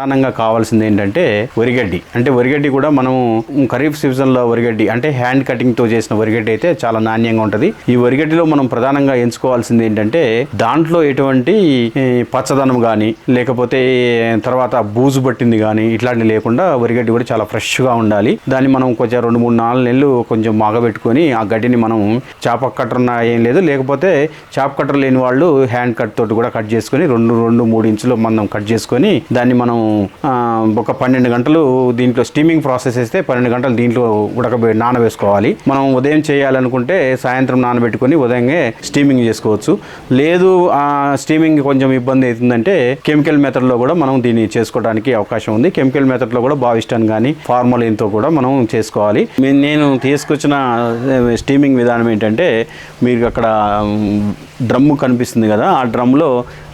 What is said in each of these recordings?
ప్రధానంగా కావాల్సింది ఏంటంటే వరిగడ్డి. అంటే వరిగడ్డి కూడా మనం ఖరీఫ్ సీజన్లో వరిగడ్డి అంటే హ్యాండ్ కటింగ్తో చేసిన వరిగడ్డి అయితే చాలా నాణ్యంగా ఉంటుంది. ఈ వరిగడ్డిలో మనం ప్రధానంగా ఎంచుకోవాల్సింది ఏంటంటే దాంట్లో ఎటువంటి పచ్చదనం కానీ లేకపోతే తర్వాత బూజు పట్టింది కానీ ఇట్లాంటివి లేకుండా వరిగడ్డి కూడా చాలా ఫ్రెష్గా ఉండాలి. దాన్ని మనం కొంచెం రెండు మూడు నాలుగు నెలలు కొంచెం మాగబెట్టుకొని ఆ గడ్డిని మనం చేప కట్టర్ ఉన్న ఏం లేదు. లేకపోతే చేప కట్టర్ లేని వాళ్ళు హ్యాండ్ కట్ తోటి కూడా కట్ చేసుకొని రెండు రెండు మూడు ఇంచులు మనం కట్ చేసుకొని దాన్ని మనం ఒక పన్నెండు గంటలు దీంట్లో స్టీమింగ్ ప్రాసెస్ చేస్తే పన్నెండు గంటలు దీంట్లో ఉడకబె నానవేసుకోవాలి మనం ఉదయం చేయాలనుకుంటే సాయంత్రం నానబెట్టుకొని ఉదయంగా స్టీమింగ్ చేసుకోవచ్చు. లేదు ఆ స్టీమింగ్ కొంచెం ఇబ్బంది అవుతుందంటే కెమికల్ మెథడ్లో కూడా మనం దీన్ని చేసుకోవడానికి అవకాశం ఉంది. కెమికల్ మెథడ్లో కూడా బావిస్టాన్ కానీ ఫార్మలిన్తో కూడా మనం చేసుకోవాలి. నేను తీసుకొచ్చిన స్టీమింగ్ విధానం ఏంటంటే మీరు అక్కడ డ్రమ్ము కనిపిస్తుంది కదా ఆ డ్రమ్లో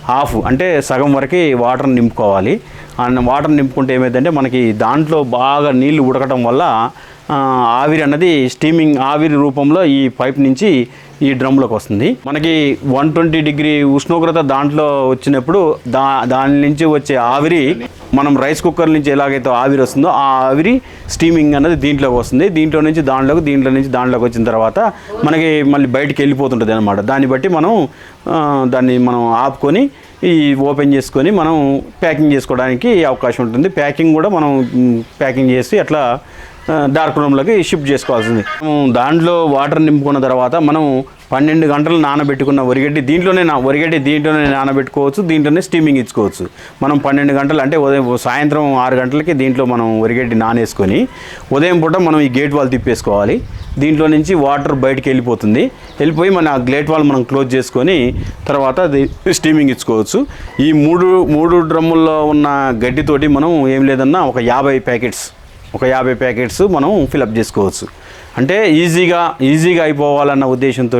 హాఫ్ అంటే సగం వరకు వాటర్ నింపుకోవాలి. వాటర్ నింపుకుంటే ఏమైందంటే మనకి దాంట్లో బాగా నీళ్ళు ఉడకటం వల్ల ఆవిరి అన్నది స్టీమింగ్ ఆవిరి రూపంలో ఈ పైప్ నుంచి ఈ డ్రమ్లోకి వస్తుంది. మనకి వన్ ట్వంటీ డిగ్రీ ఉష్ణోగ్రత దాంట్లో వచ్చినప్పుడు దా దాని నుంచి వచ్చే ఆవిరి మనం రైస్ కుక్కర్ నుంచి ఎలాగైతే ఆవిరి వస్తుందో ఆ ఆవిరి స్టీమింగ్ అన్నది దీంట్లోకి వస్తుంది. దీంట్లో నుంచి దాంట్లోకి దీంట్లో నుంచి దాంట్లోకి వచ్చిన తర్వాత మనకి మళ్ళీ బయటికి వెళ్ళిపోతుంటుంది అనమాట దాన్ని బట్టి మనం దాన్ని మనం ఆపుకొని ఈ ఓపెన్ చేసుకొని మనం ప్యాకింగ్ చేసుకోవడానికి అవకాశం ఉంటుంది. ప్యాకింగ్ కూడా మనం ప్యాకింగ్ చేసి అట్లా డార్క్ రూమ్లోకి షిఫ్ట్ చేసుకోవాల్సింది. మనం దాంట్లో వాటర్ నింపుకున్న తర్వాత మనం పన్నెండు గంటలు నానబెట్టుకున్న వరిగడ్డి దీంట్లోనే నా వరిగడ్డి దీంట్లోనే నానబెట్టుకోవచ్చు దీంట్లోనే స్టీమింగ్ ఇచ్చుకోవచ్చు. మనం పన్నెండు గంటలు అంటే ఉదయం సాయంత్రం ఆరు గంటలకి దీంట్లో మనం వరిగడ్డి నానేసుకొని ఉదయం పూట మనం ఈ గేట్ వాల్ తిప్పేసుకోవాలి. దీంట్లో నుంచి వాటర్ బయటికి వెళ్ళిపోతుంది. వెళ్ళిపోయి మన ఆ గ్లేట్ వాల్ మనం క్లోజ్ చేసుకొని తర్వాత అది స్టీమింగ్ ఇచ్చుకోవచ్చు. ఈ మూడు మూడు డ్రమ్ముల్లో ఉన్న గడ్డితోటి మనం ఏం లేదన్నా ఒక యాభై ప్యాకెట్స్ ఒక యాభై ప్యాకెట్స్ మనం ఫిలప్ చేసుకోవచ్చు. అంటే ఈజీగా ఈజీగా అయిపోవాలన్న ఉద్దేశంతో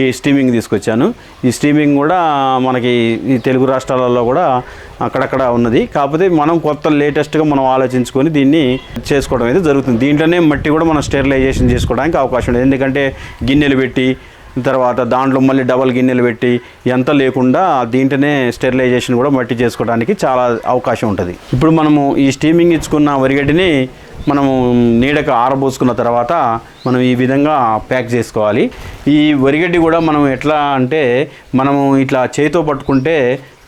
ఈ స్టీమింగ్ తీసుకొచ్చాను. ఈ స్టీమింగ్ కూడా మనకి ఈ తెలుగు రాష్ట్రాలలో కూడా అక్కడక్కడ ఉన్నది. కాకపోతే మనం కొత్త లేటెస్ట్గా మనం ఆలోచించుకొని దీన్ని చేసుకోవడం అయితే జరుగుతుంది. దీంట్లోనే మట్టి కూడా మనం స్టెరిలైజేషన్ చేసుకోవడానికి అవకాశం ఉంది ఎందుకంటే గిన్నెలు పెట్టి తర్వాత దాంట్లో మళ్ళీ డబల్ గిన్నెలు పెట్టి ఎంత లేకుండా దీంట్లోనే స్టెరిలైజేషన్ కూడా మట్టి చేసుకోవడానికి చాలా అవకాశం ఉంటుంది. ఇప్పుడు మనము ఈ స్టీమింగ్ ఇచ్చుకున్న వరిగడ్డిని మనము నీడకు ఆరబోసుకున్న తర్వాత మనం ఈ విధంగా ప్యాక్ చేసుకోవాలి. ఈ వరిగడ్డి కూడా మనం ఎట్లా అంటే మనము ఇట్లా చేతితో పట్టుకుంటే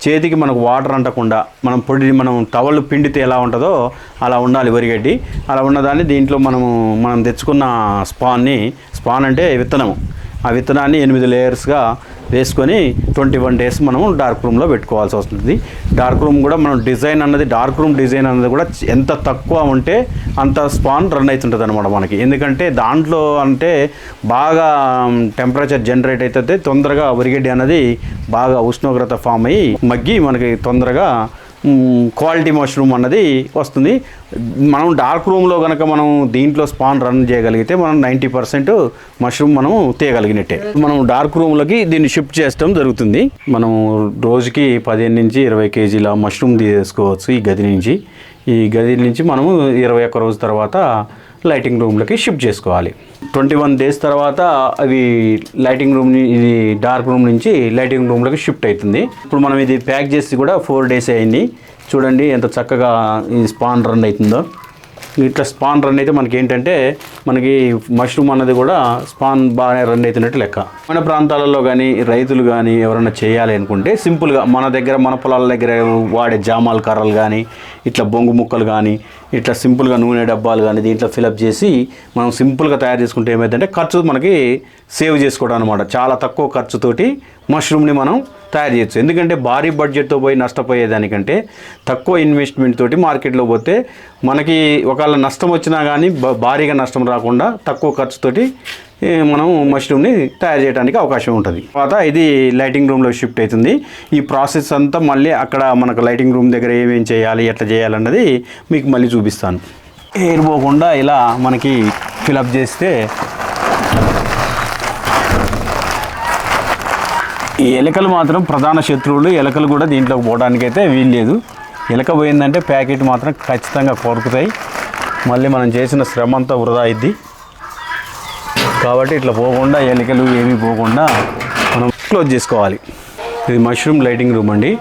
చేతికి మనకు వాటర్ అంటకుండా మనం పొడి మనం టవల్ పిండితే ఎలా ఉంటుందో అలా ఉండాలి వరిగడ్డి. అలా ఉన్నదాన్ని దీంట్లో మనము మనం తెచ్చుకున్న స్పాన్ని స్పాన్ అంటే విత్తనము. ఆ విత్తనాన్ని ఎనిమిది లేయర్స్గా వేసుకొని ట్వంటీ వన్ డేస్ మనం డార్క్ రూమ్లో పెట్టుకోవాల్సి వస్తుంది. డార్క్ రూమ్ కూడా మనం డిజైన్ అన్నది డార్క్ రూమ్ డిజైన్ అన్నది కూడా ఎంత తక్కువ ఉంటే అంత స్పాన్ రన్ అవుతుంటుంది అనమాట మనకి. ఎందుకంటే దాంట్లో అంటే బాగా టెంపరేచర్ జనరేట్ అవుతుంది తొందరగా వరిగడ్డి అన్నది బాగా ఉష్ణోగ్రత ఫామ్ అయ్యి మగ్గి మనకి తొందరగా క్వాలిటీ మష్రూమ్ అన్నది వస్తుంది. మనం డార్క్ రూమ్లో కనుక మనం దీంట్లో స్పాన్ రన్ చేయగలిగితే మనం నైంటీ పర్సెంట్ మష్రూమ్ మనం తీయగలిగినట్టే. మనం డార్క్ రూమ్లోకి దీన్ని షిఫ్ట్ చేయడం జరుగుతుంది. మనం రోజుకి పదిహేను నుంచి ఇరవై కేజీల మష్రూమ్ తీసుకోవచ్చు ఈ గది నుంచి. ఈ గది నుంచి మనము ఇరవై ఒక్క రోజు తర్వాత లైటింగ్ రూమ్లోకి షిఫ్ట్ చేసుకోవాలి. ట్వంటీ వన్ డేస్ తర్వాత అవి లైటింగ్ రూమ్ ఇది డార్క్ రూమ్ నుంచి లైటింగ్ రూమ్లోకి షిఫ్ట్ అవుతుంది. ఇప్పుడు మనం ఇది ప్యాక్ చేసి కూడా ఫోర్ డేస్ అయింది. చూడండి ఎంత చక్కగా ఈ స్పాన్ రన్ అవుతుందో. ఇట్లా స్పాన్ రన్ అయితే మనకి ఏంటంటే మనకి మష్రూమ్ అన్నది కూడా స్పాన్ బాగానే రన్ అవుతున్నట్టు లెక్క. మన ప్రాంతాలలో కానీ రైతులు కానీ ఎవరైనా చేయాలి అనుకుంటే సింపుల్గా మన దగ్గర మన పొలాల దగ్గర వాడే జామాల కర్రలు కానీ ఇట్లా బొంగు ముక్కలు కానీ ఇట్లా సింపుల్గా నూనె డబ్బాలు కానీ దీంట్లో ఫిలప్ చేసి మనం సింపుల్గా తయారు చేసుకుంటే ఏమైందంటే ఖర్చు మనకి సేవ్ చేసుకోవడం అనమాట చాలా తక్కువ ఖర్చుతోటి మష్రూమ్ని మనం తయారు చేయొచ్చు. ఎందుకంటే భారీ బడ్జెట్తో పోయి నష్టపోయేదానికంటే తక్కువ ఇన్వెస్ట్మెంట్ తోటి మార్కెట్లో పోతే మనకి ఒకవేళ నష్టం వచ్చినా కానీ భారీగా నష్టం రాకుండా తక్కువ ఖర్చుతోటి మనం మష్రూమ్ని తయారు చేయడానికి అవకాశం ఉంటుంది. తర్వాత ఇది లైటింగ్ రూమ్లో షిఫ్ట్ అవుతుంది. ఈ ప్రాసెస్ అంతా మళ్ళీ అక్కడ మనకు లైటింగ్ రూమ్ దగ్గర ఏమేం చేయాలి ఎట్లా చేయాలన్నది మీకు మళ్ళీ చూపిస్తాను. ఎయిర్ పోకుండా ఇలా మనకి ఫిలప్ చేస్తే ఈ ఎలకలు మాత్రం ప్రధాన శత్రువులు. ఎలకలు కూడా దీంట్లోకి పోవడానికి అయితే వీల్లేదు. ఎలక పోయిందంటే ప్యాకెట్ మాత్రం ఖచ్చితంగా కొరుకుతాయి. మళ్ళీ మనం చేసిన శ్రమ అంతా వృధా అయింది కాబట్టి ఇట్లా పోకుండా ఎలికలు ఏమీ పోకుండా మనం క్లోజ్ చేసుకోవాలి. ఇది మష్రూమ్ లైటింగ్ రూమ్ అండి.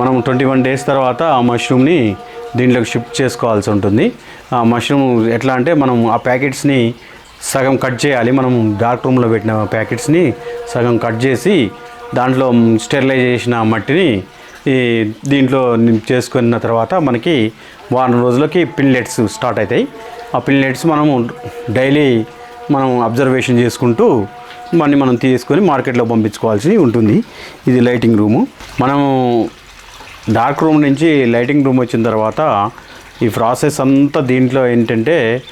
మనం ట్వంటీ వన్ డేస్ తర్వాత ఆ మష్రూమ్ని దీంట్లోకి షిఫ్ట్ చేసుకోవాల్సి ఉంటుంది. ఆ మష్రూమ్ ఎట్లా అంటే మనం ఆ ప్యాకెట్స్ని సగం కట్ చేయాలి. మనం డార్క్ రూమ్లో పెట్టిన ప్యాకెట్స్ని సగం కట్ చేసి దాంట్లో స్టెరిలైజ్ చేసిన మట్టిని ఈ దీంట్లో చేసుకున్న తర్వాత మనకి వారం రోజులకి పిల్లెట్స్ స్టార్ట్ అవుతాయి. ఆ పిల్లెట్స్ మనము డైలీ మనం అబ్జర్వేషన్ చేసుకుంటూ మనీ మనం తీసుకొని మార్కెట్లో పంపించుకోవాల్సి ఉంటుంది. ఇది లైటింగ్ రూము. మనము డార్క్ రూమ్ నుంచి లైటింగ్ రూమ్ వచ్చిన తర్వాత ఈ ప్రాసెస్ అంతా దీంట్లో ఏంటంటే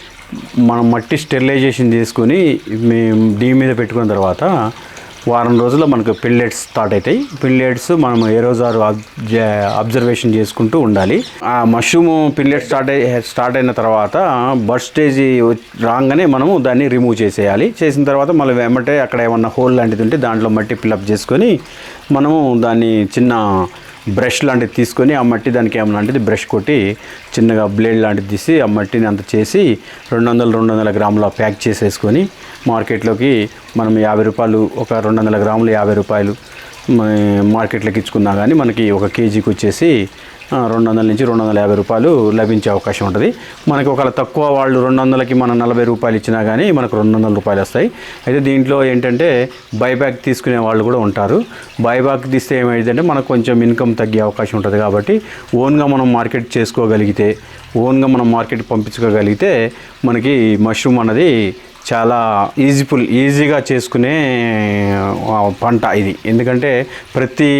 మనం మట్టి స్టెరిలైజేషన్ చేసుకొని మేము దీని మీద పెట్టుకున్న తర్వాత వారం రోజుల్లో మనకు పిల్లెట్స్ స్టార్ట్ అవుతాయి. పిల్లెట్స్ మనం ఏ రోజు అబ్జర్వేషన్ చేసుకుంటూ ఉండాలి. ఆ మష్రూమ్ పిల్లెట్ స్టార్ట్ అయ్యి స్టార్ట్ అయిన తర్వాత బర్డ్ స్టేజ్ రాగానే మనము దాన్ని రిమూవ్ చేసేయాలి. చేసిన తర్వాత మళ్ళీ వెంబటే అక్కడ ఏమన్నా హోల్ లాంటిది ఉంటే దాంట్లో మట్టి ఫిల్అప్ చేసుకొని మనము దాన్ని చిన్న బ్రష్ లాంటిది తీసుకొని ఆ మట్టి దానికి ఏమన్నా లాంటిది బ్రష్ కొట్టి చిన్నగా బ్లేడ్ లాంటిది తీసి ఆ మట్టిని అంత చేసి రెండు వందలు రెండు వందల గ్రాముల ప్యాక్ చేసేసుకొని మార్కెట్లోకి మనం యాభై రూపాయలు ఒక రెండు వందల గ్రాములు యాభై రూపాయలు మార్కెట్లోకి ఇచ్చుకున్నా కానీ మనకి ఒక కేజీకి వచ్చేసి రెండు వందల నుంచి రెండు వందల యాభై రూపాయలు లభించే అవకాశం ఉంటుంది. మనకి ఒకవేళ తక్కువ వాళ్ళు రెండు వందలకి మనం నలభై రూపాయలు ఇచ్చినా కానీ మనకు రెండు వందల రూపాయలు వస్తాయి. అయితే దీంట్లో ఏంటంటే బైబ్యాక్ తీసుకునే వాళ్ళు కూడా ఉంటారు. బైబ్యాక్ తీస్తే ఏమైందంటే మనకు కొంచెం ఇన్కమ్ తగ్గే అవకాశం ఉంటుంది కాబట్టి ఓన్గా మనం మార్కెట్ చేసుకోగలిగితే ఓన్గా మనం మార్కెట్ పంపించుకోగలిగితే మనకి మష్రూమ్ అన్నది చాలా ఈజీఫుల్ ఈజీగా చేసుకునే పంట ఇది. ఎందుకంటే ప్రతి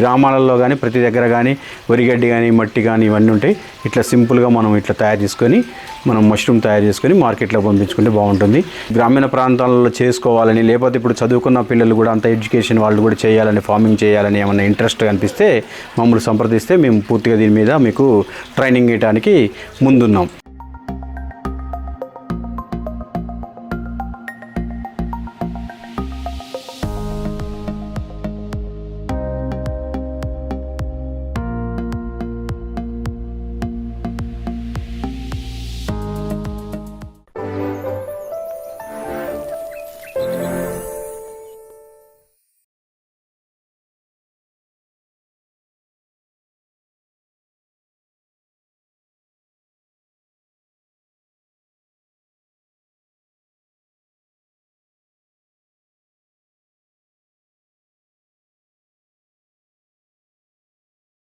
గ్రామాలలో కానీ ప్రతి దగ్గర కానీ వరిగడ్డి కానీ మట్టి కానీ ఇవన్నీ ఉంటాయి. ఇట్లా సింపుల్గా మనం ఇట్లా తయారు చేసుకొని మనం మష్రూమ్ తయారు చేసుకొని మార్కెట్లో పంపించుకుంటే బాగుంటుంది. గ్రామీణ ప్రాంతాలలో చేసుకోవాలని లేకపోతే ఇప్పుడు చదువుకున్న పిల్లలు కూడా అంత ఎడ్యుకేషన్ వాళ్ళు కూడా చేయాలని ఫార్మింగ్ చేయాలని ఏమైనా ఇంట్రెస్ట్ కనిపిస్తే మమ్మల్ని సంప్రదిస్తే మేము పూర్తిగా దీని మీద మీకు ట్రైనింగ్ ఇవ్వడానికి ముందున్నాం.